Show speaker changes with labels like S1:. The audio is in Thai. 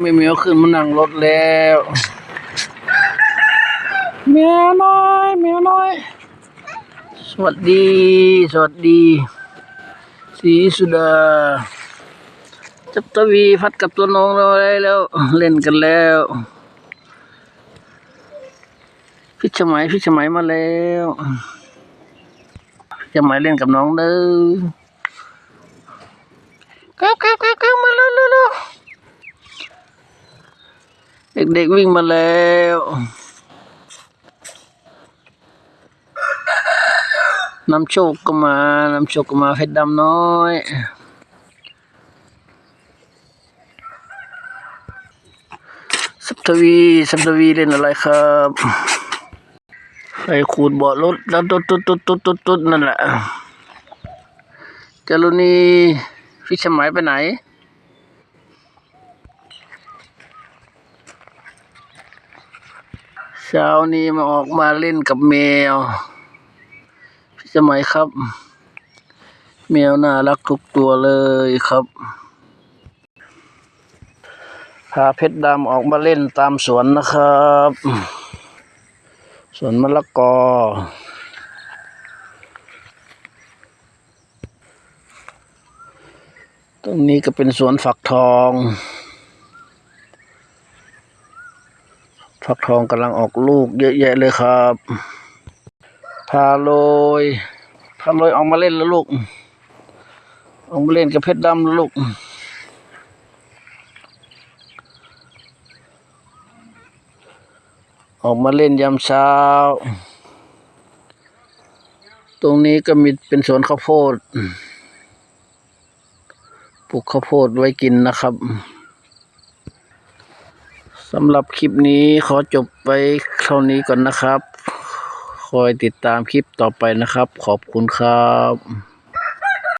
S1: ไม่มีเอาขึ้นมานั่งรถแล้วแมวน้อยแมวน้อย สวัสดี สวัสดี สีสุดา จับตะวีพัดกับตัวน้องเราได้แล้ว เล่นกันแล้วพี่ชมัยพี่ชมัยมาแล้วพี่ชมัยเล่นกับน้องเด้อครับครับครับครับมาแล้วแล้วแล้ว เด็กๆวิ่งมาแล้ว น้ำโชคก็มา น้ำโชคก็มาเพชรดำน้อยสับทวีสับทวีเล่นอะไรครับไอ้ขูดเบาะรถแล้วตุ๊ดตุ๊ดตุ๊ดตุ๊ดตุ๊ดตุ๊ดนั่นแหละจารุณีพี่ชมัยไปไหน เช้านี้มาออกมาเล่นกับแมว พี่สมัยครับ แมวน่ารักทุกตัวเลยครับ พาเพชรดำออกมาเล่นตามสวนนะครับสวนมะละกอ ตรงนี้ก็เป็นสวนฝักทอง ฝักทองกำลังออกลูกเยอะแยะเลยครับพาโรยพาโรยออกมาเล่นแล้วลูก ออกมาเล่นกับเพชรดำแล้วลูกออกมาเล่นยามเช้า ตรงนี้ก็มีเป็นสวนข้าวโพด ปลูกข้าวโพดไว้กินนะครับ สำหรับคลิปนี้ขอจบไปเท่านี้ก่อนนะครับ คอยติดตามคลิปต่อไปนะครับ ขอบคุณครับ